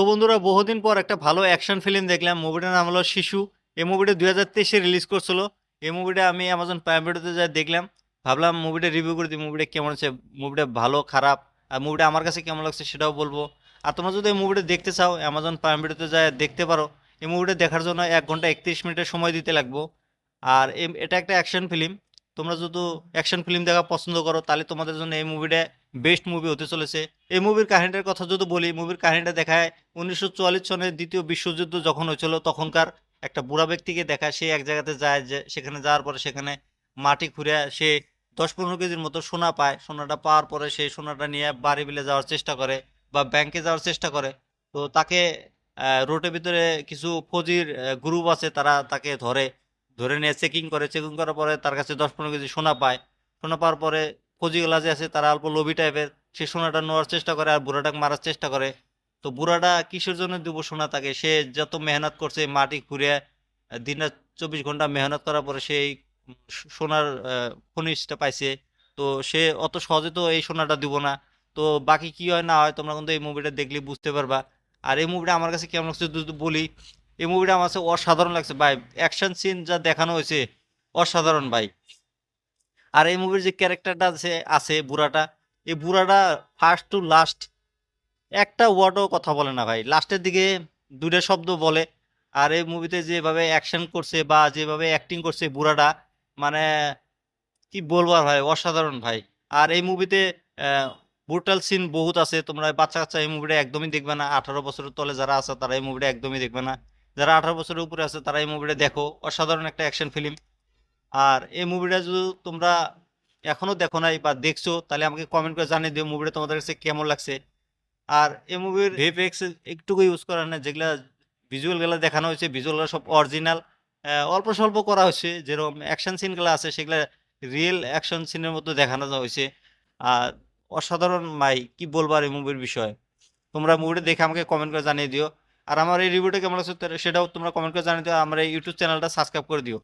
তো বন্ধুরা, বহুদিন পর একটা ভালো অ্যাকশন ফিল্ম দেখলাম। মুভিটার নাম হলো শিশু। এই মুভিটা দুই হাজার তেইশে রিলিজ করছিল। এই মুভিটা আমি অ্যামাজন প্রাইম ভিডিওতে যা দেখলাম। ভাবলাম মুভিটা রিভিউ করে দিই মুভিটা কেমন আছে মুভিটা ভালো, খারাপ? আর মুভিটা আমার কাছে কেমন লাগছে সেটাও বলব। আর তোমরা যদি এই মুভিটা দেখতে চাও অ্যামাজন প্রাইম ভিডিওতে যা দেখতে পারো। এই মুভিটা দেখার জন্য এক ঘণ্টা একত্রিশ মিনিটের সময় দিতে লাগবো। আর এটা একটা অ্যাকশন ফিল্ম তোমরা যদি অ্যাকশন ফিল্ম দেখা পছন্দ করো, তাহলে তোমাদের জন্য এই মুভিটা বেস্ট মুভি হতে চলেছে। এই মুভির কাহিনীটার কথা যদি বলি মুভির কাহিনীটা দেখায় উনিশশো চুয়াল্লিশ সনের দ্বিতীয় বিশ্বযুদ্ধ যখন হয়েছিল, তখনকার একটা বুড়া ব্যক্তিকে দেখায়, সে এক জায়গাতে যায়, যে সেখানে যাওয়ার পরে সেখানে মাটি খুঁড়ে সে দশ পনেরো কেজির মতো সোনা পায়। সোনাটা পাওয়ার পরে সেই সোনাটা নিয়ে বাড়ি বিলে যাওয়ার চেষ্টা করে বা ব্যাংকে যাওয়ার চেষ্টা করে। তো তাকে রোডের ভিতরে কিছু ফৌজির গ্রুপ আছে, তারা তাকে ধরে। ধরে নিয়ে চেকিং করে চেকিং করার পরে তার কাছে দশ পনেরো কেজি সোনা পায়। সোনা পাওয়ার পরে ফৌজিগুলা যে আছে, তারা অল্প লোভী টাইপের সে সোনাটা নেওয়ার চেষ্টা করে আর বুড়াটাকে মারার চেষ্টা করে। তো বুড়াটা কিসের জন্য দিব সোনা তাকে? সে যত মেহনত করছে মাটি খুঁড়ে, দিনে চব্বিশ ঘণ্টা মেহনত করার পরে সেই সোনার খনিজটা পাইছে। তো সে অত সহজে তো এই সোনাটা দিব না। তো বাকি কি হয় না হয় তোমরা কিন্তু এই মুভিটা দেখলে বুঝতে পারবা। আর এই মুভিটা আমার কাছে কেমন হচ্ছে বলি এই মুভিটা আমার কাছে অসাধারণ লাগছে। ভাই অ্যাকশন সিন যা দেখানো হয়েছে, অসাধারণ ভাই। আর এই মুভির যে ক্যারেক্টারটা আছে আছে বুড়াটা, এই বুড়াটা ফার্স্ট টু লাস্ট একটা ওয়ার্ডও কথা বলে না ভাই। লাস্টের দিকে দুইটা শব্দ বলে। আর এই মুভিতে যেভাবে অ্যাকশন করছে বা যেভাবে অ্যাক্টিং করছে বুড়াটা মানে কি বলব আর ভাই, অসাধারণ ভাই। আর এই মুভিতে ব্রুটাল সিন বহুত আছে। তোমরা বাচ্চা কাচ্চা এই মুভিটা একদমই দেখবে না। আঠারো বছরের তলে যারা আছে, তারা এই মুভিটা একদমই দেখবে না। যারা আঠারো বছরের উপরে আছে, তারা এই মুভিটা দেখো। অসাধারণ একটা অ্যাকশন ফিল্ম আর এই মুভিটা যদি তোমরা এখনও দেখো নাই বা দেখছ, তাহলে আমাকে কমেন্ট করে জানিয়ে দিও মুভিটা তোমাদের কাছে কেমন লাগছে। আর এই মুভির ভিএফএক্স একটুকু ইউজ করা না যেগুলা ভিজুয়ালগুলো দেখানো হয়েছে ভিজুয়ালগুলো সব অরিজিনাল অল্প স্বল্প করা হয়েছে, যেরকম অ্যাকশন সিনগুলো আছে, সেগুলা রিয়েল অ্যাকশন সিনের মতো দেখানো হয়েছে। আর অসাধারণ মাই, কি বলব আর এই মুভির বিষয়ে? তোমরা মুভিটা দেখে আমাকে কমেন্ট করে জানিয়ে দিও। আর আমার এই রিভিউটা কেমন লাগছে সেটাও তোমরা কমেন্ট করে জানিয়ে দিও। আমার এই ইউটিউব চ্যানেলটা সাবস্ক্রাইব করে দিও।